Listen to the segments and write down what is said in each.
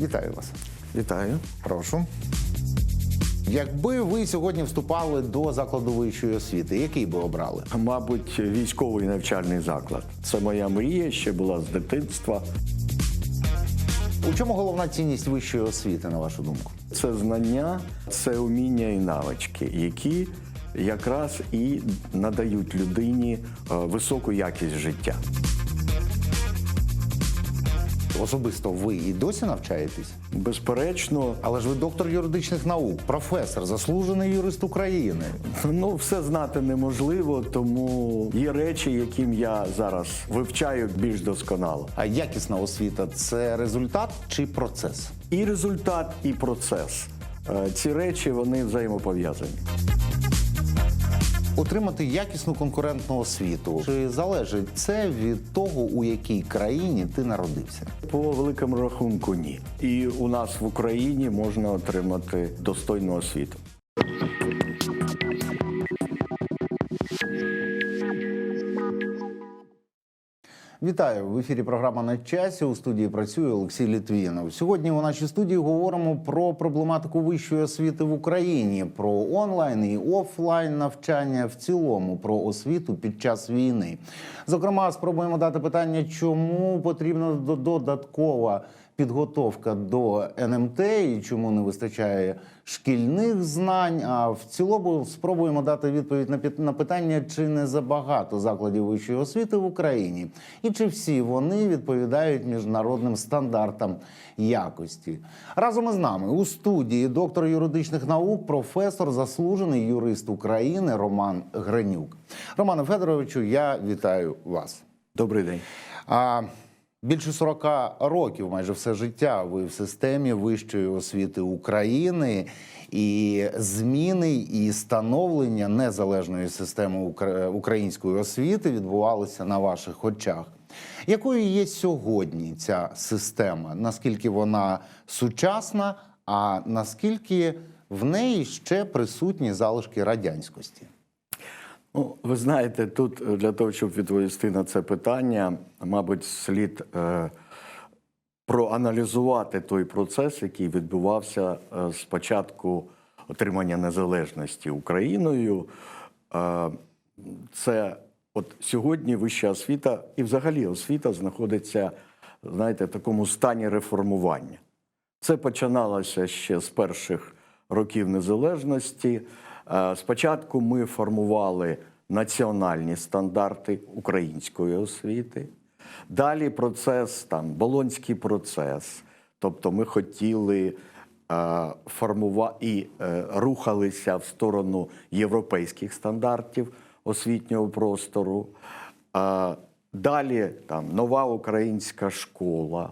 Вітаю вас. Вітаю. Прошу. Якби ви сьогодні вступали до закладу вищої освіти, який би обрали? Мабуть, військовий навчальний заклад. Це моя мрія, ще була з дитинства. У чому головна цінність вищої освіти, на вашу думку? Це знання, це уміння і навички, які якраз і надають людині е, високу якість життя. Особисто ви і досі навчаєтесь? Безперечно, Але ж ви доктор юридичних наук, професор, заслужений юрист України. ну все знати неможливо, тому є речі, яким я зараз вивчаю більш досконало. А якісна освіта це результат чи процес? І результат, і процес. Е, Ці речі вони взаємопов'язані. Отримати якісну конкурентну освіту чи залежить це від того, у якій країні ти народився? По великому рахунку, ні. І у нас в Україні можна отримати достойну освіту. Вітаю в ефірі. Програма на часі. У студії працює Олексій Літвінов. Сьогодні у нашій студії говоримо про проблематику вищої освіти в Україні, про онлайн і офлайн навчання в цілому, про освіту під час війни. Зокрема, спробуємо дати питання, чому потрібна до- додаткова підготовка до НМТ і чому не вистачає шкільних знань. А в цілому спробуємо дати відповідь на питання, чи не забагато закладів вищої освіти в Україні, і чи всі вони відповідають міжнародним стандартам якості. Разом із нами у студії доктор юридичних наук, професор, заслужений юрист України Роман Гренюк. Романе Федоровичу, я вітаю вас. Добрий день. А більше 40 років, майже все життя, ви в системі вищої освіти України. І зміни і становлення незалежної системи української освіти відбувалися на ваших очах. Якою є сьогодні ця система? Наскільки вона сучасна, а наскільки в неї ще присутні залишки радянськості? Ну, ви знаєте, тут е, для того, щоб відповісти на це питання, мабуть, слід е, проаналізувати той процес, який відбувався е, з початку отримання незалежності Україною. Е, це от сьогодні вища освіта і взагалі освіта знаходиться, знаєте, в такому стані реформування. Це починалося ще з перших років незалежності. Е, Спочатку ми формували національні стандарти української освіти. Далі процес, там, болонський процес. Тобто ми хотіли е, формувати і е, рухалися в сторону європейських стандартів освітнього простору. Далі там нова українська школа.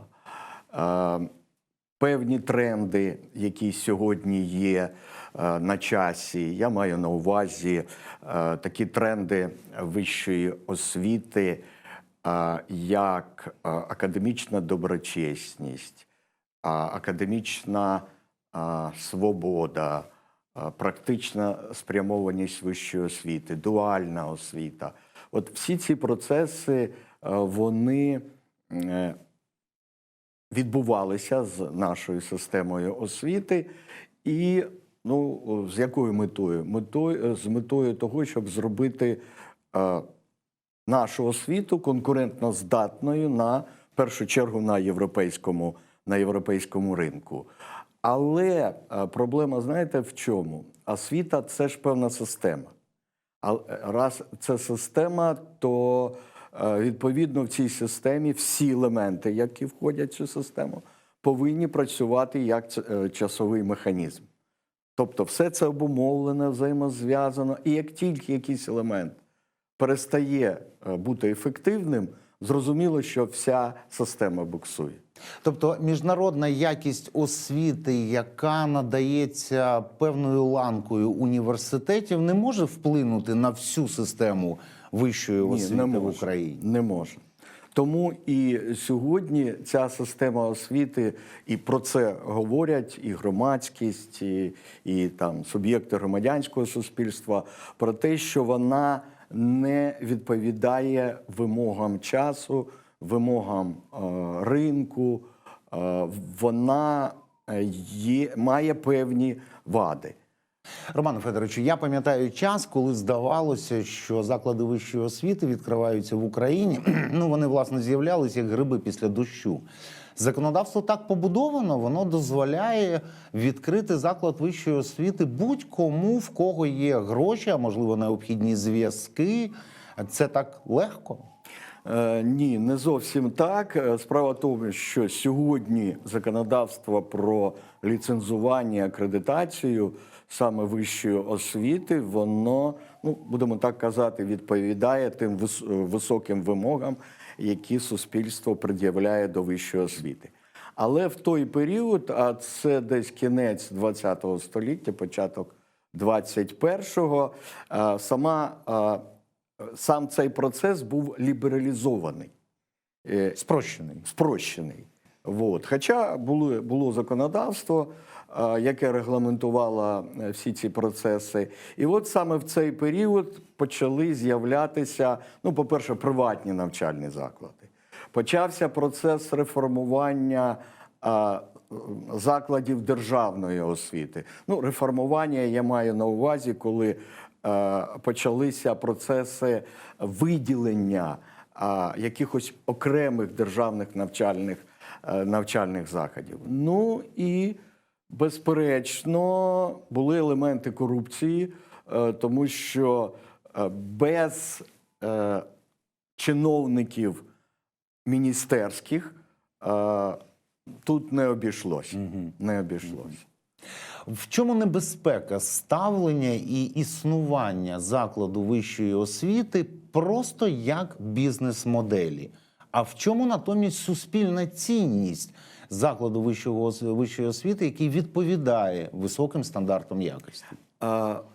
Певні тренди, які сьогодні є е, на часі. Я маю на увазі е, такі тренди вищої освіти, е, як академічна доброчесність, академічна свобода, практична спрямованість вищої освіти, дуальна освіта. От всі ці процеси вони відбувалися з нашою системою освіти, і ну, з якою метою? метою з метою того, щоб зробити е, нашу освіту конкурентно здатною на в першу чергу на європейському, на європейському ринку. Але е, проблема, знаєте, в чому? Освіта це ж певна система. А раз це система, то е, відповідно в цій системі всі елементи, які входять в цю систему, повинні працювати як е, часовий механізм. Тобто, все це обумовлене, взаємозв'язано, і як тільки якийсь елемент перестає е, бути ефективним, зрозуміло, що вся система буксує. Тобто міжнародна якість освіти, яка надається певною ланкою університетів, не може вплинути на всю систему вищої освіти в Україні. Не може. Тому і сьогодні ця система освіти, і про це говорять і громадськість, і, і там суб'єкти громадянського суспільства, про те, що вона не відповідає вимогам часу, вимогам е, ринку, е, вона е, є, має певні вади. Романе Федоровичу, я пам'ятаю час, коли здавалося, що заклади вищої освіти відкриваються в Україні. Ну вони власне з'являлися як гриби після дощу. Законодавство так побудовано, воно дозволяє відкрити заклад вищої освіти будь-кому, в кого є гроші, а можливо необхідні зв'язки. Це так легко. Е, ні, не зовсім так. Е, Справа в тому, що сьогодні законодавство про ліцензування акредитацію саме вищої освіти, воно, ну будемо так казати, відповідає тим е, високим вимогам, які суспільство пред'являє до вищої освіти. Але в той період, а це десь кінець ХХ століття, початок 21-го, е, сама сам цей процес був лібералізований, е, Спрощений. спрощений. Вот. Хоча було, було законодавство, е, яке регламентувало е, всі ці процеси. І от саме в цей період почали з'являтися, ну, по-перше, приватні навчальні заклади. Почався процес реформування е, закладів державної освіти. Ну, реформування я маю на увазі, коли е, почалися процеси виділення якихось окремих державних навчальних, е, навчальних заходів. Ну і, безперечно, були елементи корупції, е, тому що е, без е, чиновників міністерських е, тут не обійшлося. Не обійшлося. В чому небезпека ставлення і існування закладу вищої освіти просто як бізнес-моделі? А в чому натомість суспільна цінність закладу вищого вищої освіти, який відповідає високим стандартам якості?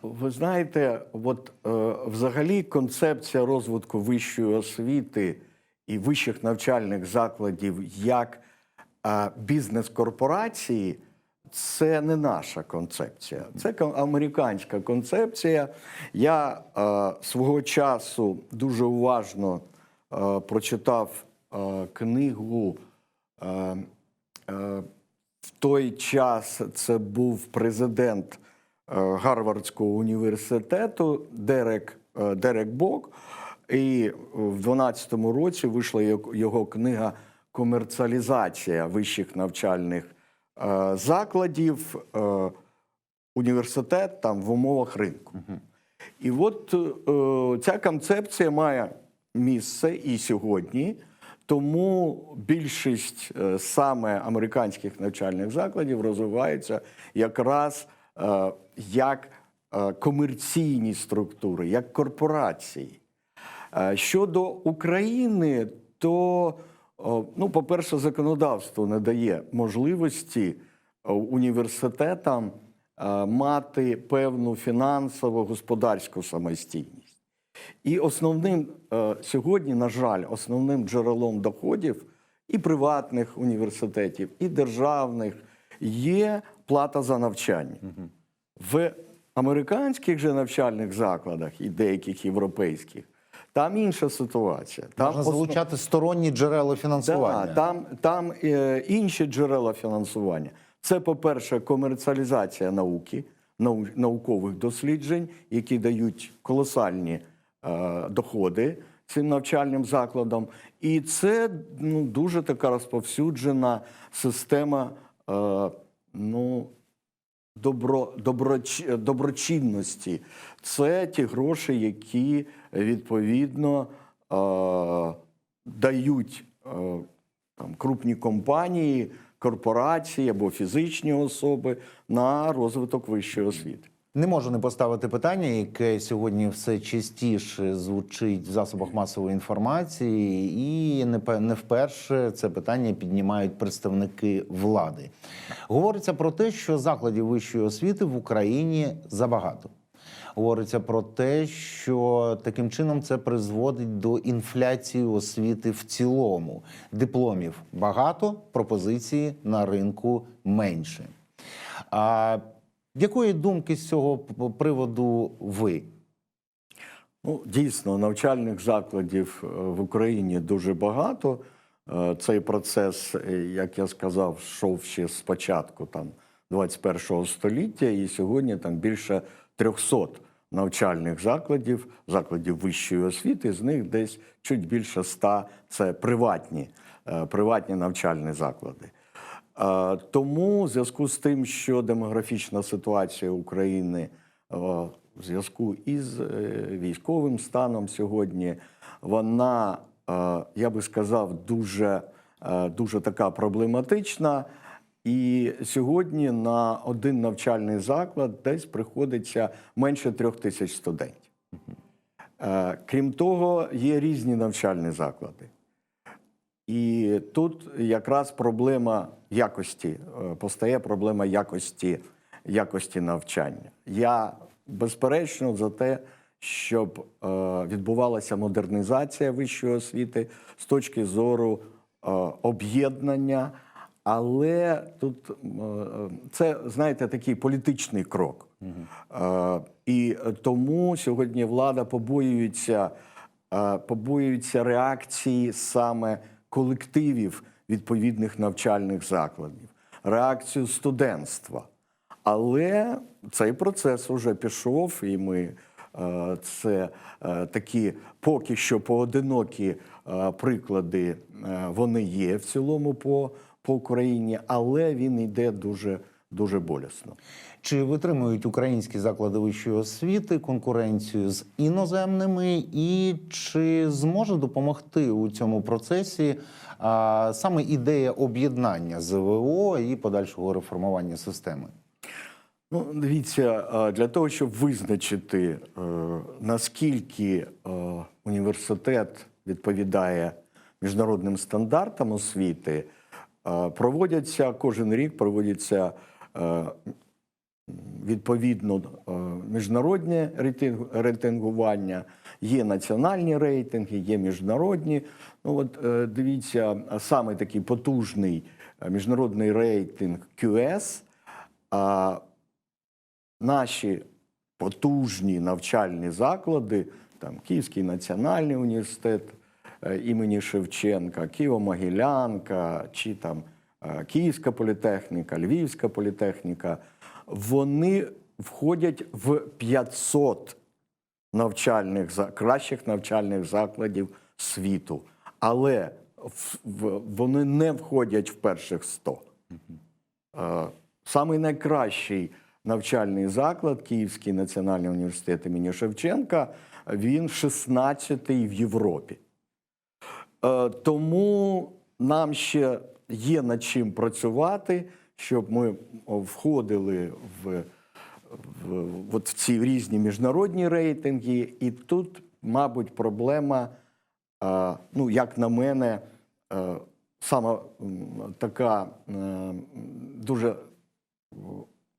Ви знаєте, от е, взагалі концепція розвитку вищої освіти і вищих навчальних закладів як бізнес-корпорації це не наша концепція. Це американська концепція. Я е, свого часу дуже уважно е, прочитав е, книгу. Е, е, в той час це був президент е, Гарвардського університету Дерек, е, Дерек Бок. І в 12-му році вийшла його- книга Комерціалізація вищих навчальних закладів. е, Університет там в умовах ринку. І от е, ця концепція має місце і сьогодні, тому більшість е, саме американських навчальних закладів розвиваються якраз е, як е, комерційні структури, як корпорації. Е, Щодо України, то, ну, по-перше, законодавство не дає можливості е, університетам е, мати певну фінансово господарську самостійність. І основним е, сьогодні, на жаль, основним джерелом доходів і приватних університетів, і державних є плата за навчання. В американських же навчальних закладах і деяких європейських там інша ситуація. Там Можна основ- залучати сторонні джерела фінансування. Да, там там е, інші джерела фінансування. Це, по-перше, комерціалізація науки, нау, наукових досліджень, які дають колосальні е, доходи цим навчальним закладам. І це ну, дуже така розповсюджена система е, ну, добро, доброч, доброчинності. Це ті гроші, які відповідно е, дають е, там, крупні компанії, корпорації або фізичні особи на розвиток вищої освіти. Не можу не поставити питання, яке сьогодні все частіше звучить в засобах масової інформації, і не вперше це питання піднімають представники влади. Говориться про те, що закладів вищої освіти в Україні забагато. Говориться про те, що таким чином це призводить до інфляції освіти в цілому. Дипломів багато, пропозиції на ринку менше. А якої думки з цього приводу ви? Ну, дійсно, навчальних закладів е, в Україні дуже багато. е, цей процес, е, як я сказав, йшов ще з початку там 21 століття, і сьогодні там більше 300 навчальних закладів, закладів вищої освіти, з них десь чуть більше 100 – це приватні, приватні навчальні заклади. Тому в зв'язку з тим, що демографічна ситуація України в зв'язку із е, військовим станом сьогодні, вона, е, я би сказав, дуже, е, дуже така проблематична. І сьогодні на один навчальний заклад десь приходиться менше трьох тисяч студентів. Крім того, є різні навчальні заклади. І тут якраз проблема якості, е, постає проблема якості, якості навчання. Я безперечно за те, щоб е, відбувалася модернізація вищої освіти з точки зору е, об'єднання, але тут це, знаєте, такий політичний крок. Е, і тому сьогодні влада побоюється, побоюється реакції саме колективів відповідних навчальних закладів, реакцію студентства. Але цей процес вже пішов, і ми е, це е, такі поки що поодинокі е, приклади, вони є в цілому по, по Україні, але він йде дуже, дуже болісно. Чи витримують українські заклади вищої освіти конкуренцію з іноземними, і чи зможе допомогти у цьому процесі а, саме ідея об'єднання ЗВО і подальшого реформування системи? Ну, дивіться, для того, щоб визначити, е, наскільки е, університет відповідає міжнародним стандартам освіти, е, проводяться кожен рік проводяться відповідно е, міжнародне рейтинг- рейтингування, є національні рейтинги, є міжнародні. Ну от е, дивіться, саме такий потужний е, міжнародний рейтинг QS. наші потужні навчальні заклади, там Київський національний університет імені Шевченка, Києво-Могилянка, чи там Київська політехніка, Львівська політехніка, вони входять в 500 навчальних кращих навчальних закладів світу, але в- в- вони не входять в перших 100. Е, Самий найкращий навчальний заклад, Київський національний університет імені Шевченка, він 16-й в Європі. Е, Тому нам ще є над чим працювати, щоб ми входили в, в, от в ці різні міжнародні рейтинги. І тут, мабуть, проблема, е, ну, як на мене, е, саме така е, дуже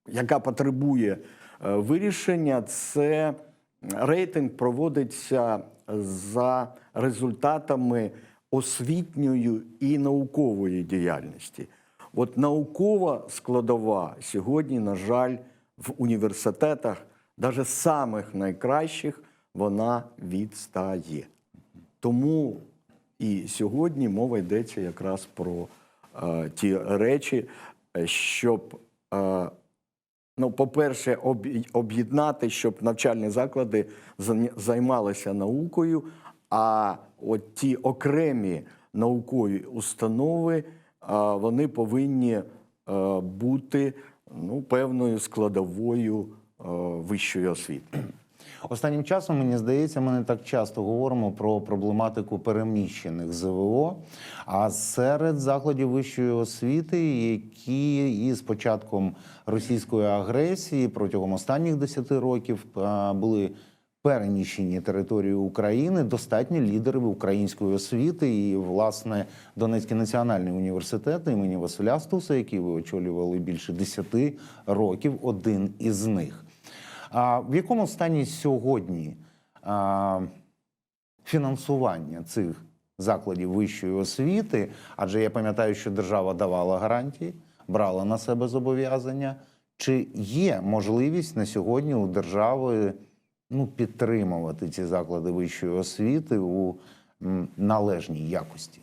яка потребує е, вирішення, це рейтинг проводиться за результатами освітньої і наукової діяльності. От наукова складова сьогодні, на жаль, в університетах, навіть самих найкращих, вона відстає. Тому і сьогодні мова йдеться якраз про е, ті речі, щоб, е, ну, по-перше, об'єднати, щоб навчальні заклади займалися наукою, а от ті окремі наукові установи, вони повинні е, бути ну, певною складовою е, вищої освіти. Останнім часом мені здається, ми не так часто говоримо про проблематику переміщених ЗВО. А серед закладів вищої освіти, які із початком російської агресії протягом останніх 10 років були переміщені території України, достатні лідери української освіти, і власне Донецький національний університет імені Василя Стуса, який ви очолювали більше 10 років, один із них. А в якому стані сьогодні а, фінансування цих закладів вищої освіти? Адже я пам'ятаю, що держава давала гарантії, брала на себе зобов'язання. Чи є можливість на сьогодні у держави ну, підтримувати ці заклади вищої освіти у належній якості?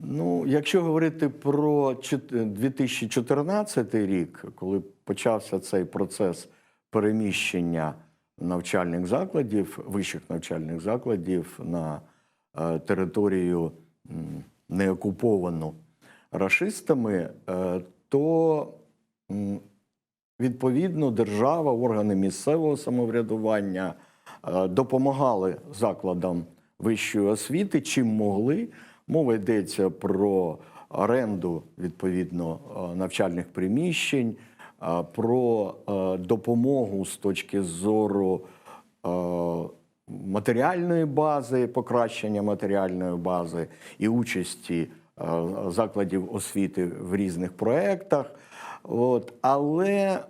Ну, якщо говорити про 2014 рік, коли почався цей процес переміщення навчальних закладів, вищих навчальних закладів на е, територію неокуповану рашистами, е, то відповідно держава, органи місцевого самоврядування е, допомагали закладам вищої освіти, чим могли. Мова йдеться про оренду відповідно е, навчальних приміщень, е, про допомогу з точки зору матеріальної бази, покращення матеріальної бази і участі закладів освіти в різних проєктах. От. Але, е,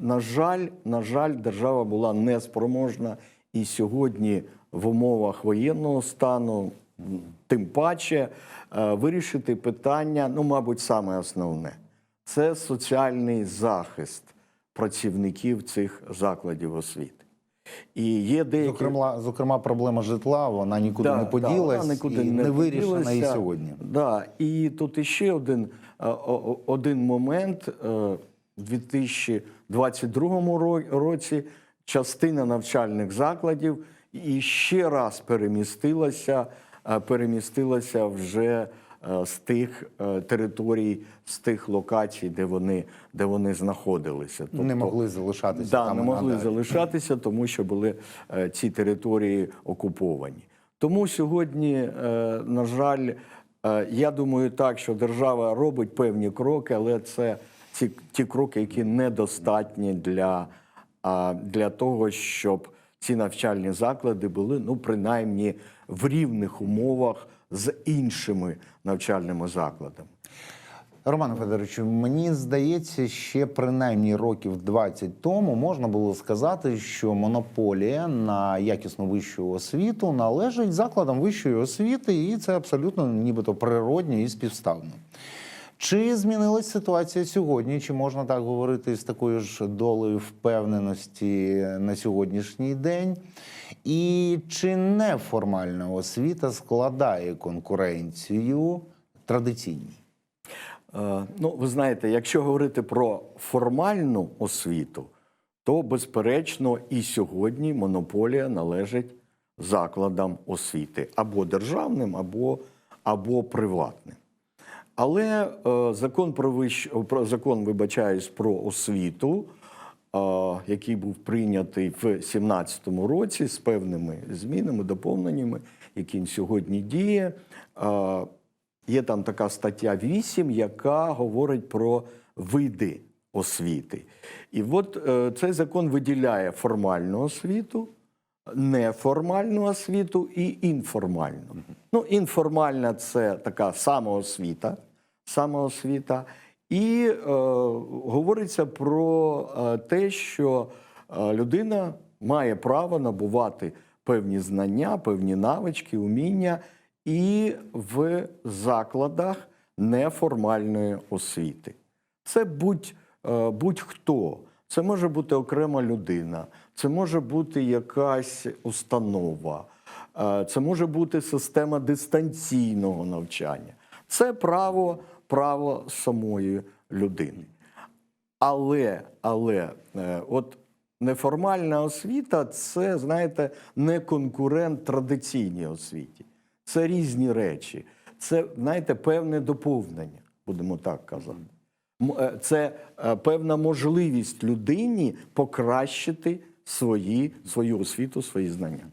на жаль, на жаль, держава була неспроможна і сьогодні в умовах воєнного стану, тим паче, е, вирішити питання, ну, мабуть, саме основне це соціальний захист працівників цих закладів освіти. І є деякі Зокрема, зокрема, проблема житла вона нікуди Да, не да, поділась вона нікуди і не, вирішена і сьогодні. Да. І тут іще один, е, один момент. Е, В 2022 році частина навчальних закладів і ще раз перемістилася, е, перемістилася вже з тих е, територій, з тих локацій, де вони, де вони знаходилися. не могли залишатися Да, там не могли надалі. залишатися, тому що були е, ці території окуповані. Тому сьогодні, е, на жаль, е, я думаю так, що держава робить певні кроки, але це ці ті кроки, які недостатні для, для того, щоб ці навчальні заклади були ну принаймні в рівних умовах з іншими навчальними закладами. Романе Федоровичу, мені здається, ще принаймні років 20 тому можна було сказати, що монополія на якісну вищу освіту належить закладам вищої освіти, і це абсолютно нібито природньо і співставно. Чи змінилась ситуація сьогодні? Чи можна так говорити з такою ж долею впевненості на сьогоднішній день? І чи неформальна освіта складає конкуренцію традиційній? Е, Ну, ви знаєте, якщо говорити про формальну освіту, то безперечно і сьогодні монополія належить закладам освіти або державним, або, або приватним. Але е, закон про вищ... закон, вибачаюсь, про освіту, який був прийнятий в 2017 році з певними змінами, доповненнями, які сьогодні діє. Є там така стаття 8, яка говорить про види освіти. І от е, цей закон виділяє формальну освіту, неформальну освіту і інформальну. Ну, інформальна це така самоосвіта, самоосвіта. І е, говориться про е, те, що е, людина має право набувати певні знання, певні навички, уміння і в закладах неформальної освіти. Це будь, е, будь-хто. Це може бути окрема людина, це може бути якась установа, е, це може бути система дистанційного навчання. Це право, право самої людини. Але, але е, от неформальна освіта це, знаєте, не конкурент традиційній освіті. Це різні речі. Це, знаєте, певне доповнення, будемо так казати. Е, Це е, певна можливість людині покращити свої, свою освіту, свої знання.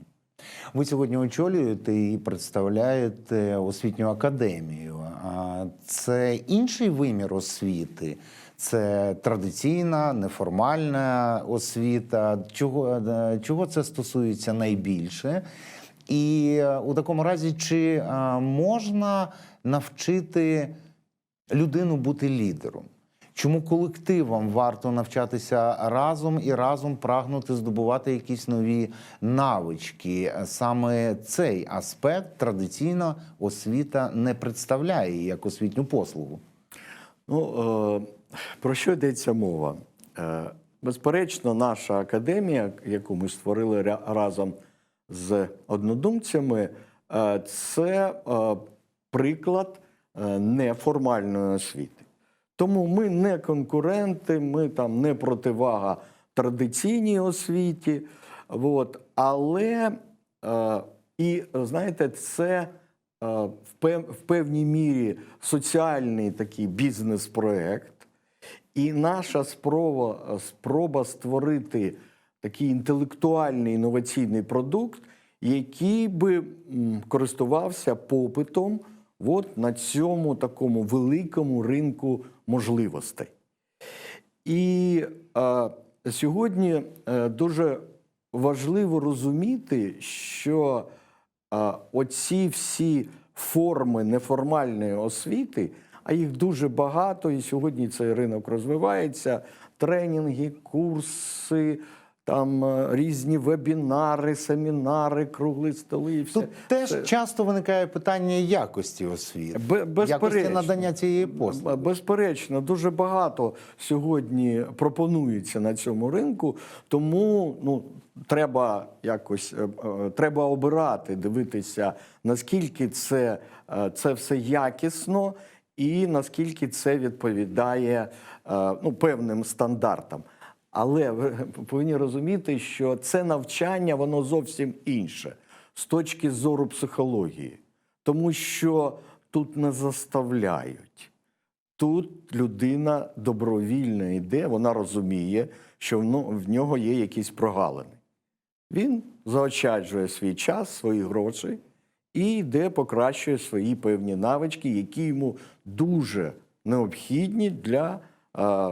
Ви сьогодні очолюєте і представляєте освітню академію. А це інший вимір освіти. Це традиційна, неформальна освіта. Чого, е, чого це стосується найбільше? І е, у такому разі, чи е, можна навчити людину бути лідером? Чому колективам варто навчатися разом і разом прагнути здобувати якісь нові навички? Саме цей аспект традиційна освіта не представляє як освітню послугу. Ну, е, про що йдеться мова? Е, безперечно, наша академія, яку ми створили разом з однодумцями, е, це приклад неформальної освіти. Тому ми не конкуренти, ми там не противага традиційній освіті. От, але е, і знаєте, це е, в, пев, в певній мірі соціальний такий бізнес-проект. І наша спроба, спроба створити такий інтелектуальний інноваційний продукт, який би користувався попитом от на цьому такому великому ринку можливостей. І е, сьогодні е, дуже важливо розуміти, що е, оці всі форми неформальної освіти, а їх дуже багато, і сьогодні цей ринок розвивається. Тренінги, курси, там е, різні вебінари, семінари, круглі столи. і все. Тут теж Це- часто виникає питання якості освіти, якості надання цієї послуги. Безперечно, дуже багато сьогодні пропонується на цьому ринку, тому ну, треба якось е, е, треба обирати, дивитися, наскільки це, це все якісно і наскільки це відповідає ну, певним стандартам. Але ви повинні розуміти, що це навчання воно зовсім інше з точки зору психології, тому що тут не заставляють. Тут людина добровільно йде, вона розуміє, що в нього є якісь прогалини. Він заощаджує свій час, свої гроші і йде покращує свої певні навички, які йому дуже необхідні для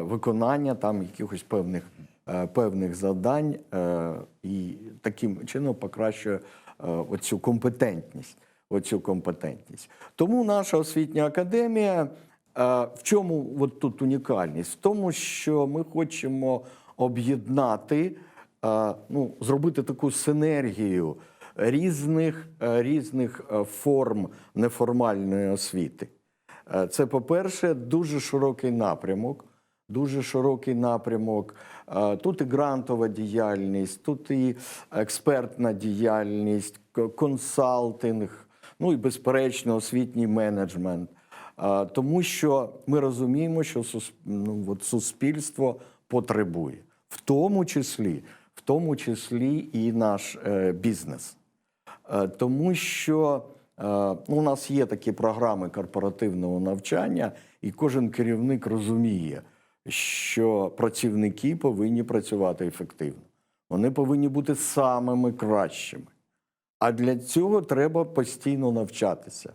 виконання там якихось певних, е, певних завдань е, і таким чином покращує е, оцю компетентність. Оцю компетентність. Тому наша освітня академія е, в чому от тут унікальність? В тому, що ми хочемо об'єднати, е, ну, зробити таку синергію різних, е, різних е, форм неформальної освіти. Е, Це, по-перше, дуже широкий напрямок. Дуже широкий напрямок. Тут і грантова діяльність, тут і експертна діяльність, консалтинг, ну і безперечно освітній менеджмент. Тому що ми розуміємо, що ну, от суспільство потребує, в тому числі, в тому числі і наш е, бізнес. Е, Тому що е, ну, у нас є такі програми корпоративного навчання, і кожен керівник розуміє, що працівники повинні працювати ефективно. Вони повинні бути самими кращими. А для цього треба постійно навчатися.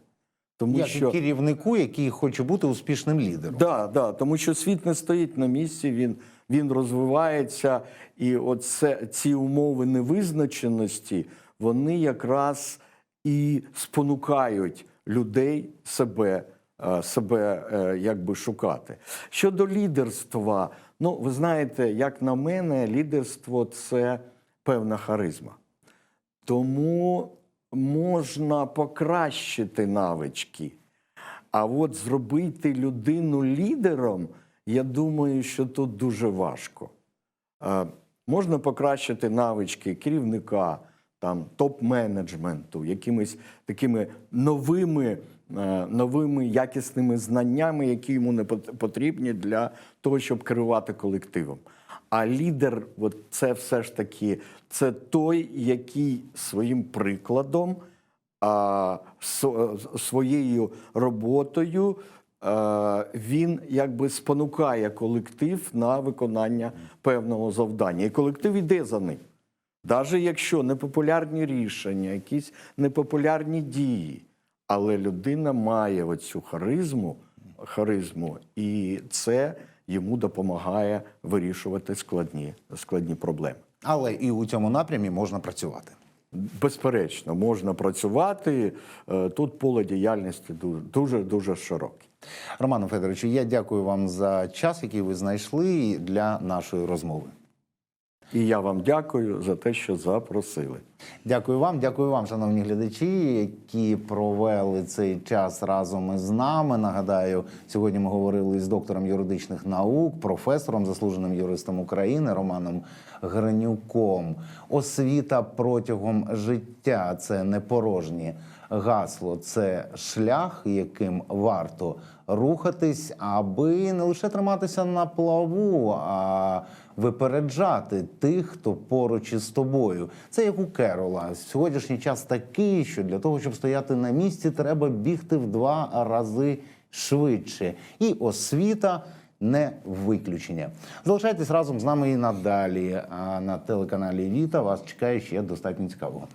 Тому Як що керівнику, який хоче бути успішним лідером. Да, да, тому що світ не стоїть на місці, він, він розвивається, і оце, ці умови невизначеності, вони якраз і спонукають людей себе, себе е, якби шукати. Щодо лідерства, ну ви знаєте, як на мене, лідерство це певна харизма. Тому можна покращити навички. А от зробити людину лідером, я думаю, що тут дуже важко. Е, можна покращити навички керівника, там, топ-менеджменту, якимись такими новими, е, новими якісними знаннями, які йому не потрібні для того, щоб керувати колективом. А лідер, от це все ж таки, це той, який своїм прикладом своєю роботою е, він якби спонукає колектив на виконання певного завдання. І колектив іде за ним. Навіть якщо непопулярні рішення, якісь непопулярні дії, але людина має оцю харизму, харизму, і це йому допомагає вирішувати складні, складні проблеми. Але і у цьому напрямі можна працювати. Безперечно, можна працювати. Е, Тут поле діяльності дуже дуже широке. Роману Федоровичу, я дякую вам за час, який ви знайшли для нашої розмови. І я вам дякую за те, що запросили. Дякую вам, дякую вам, шановні глядачі, які провели цей час разом із нами. Нагадаю, сьогодні ми говорили з доктором юридичних наук, професором, заслуженим юристом України Романом Гринюком. Освіта протягом життя це не порожні гасло це шлях, яким варто рухатись, аби не лише триматися на плаву, а випереджати тих, хто поруч із тобою. Це як у Керола. Сьогоднішній час такий, що для того, щоб стояти на місці, треба бігти в два рази швидше. І освіта не виключення. Залишайтесь разом з нами і надалі. А на телеканалі Віта вас чекає ще достатньо цікавого.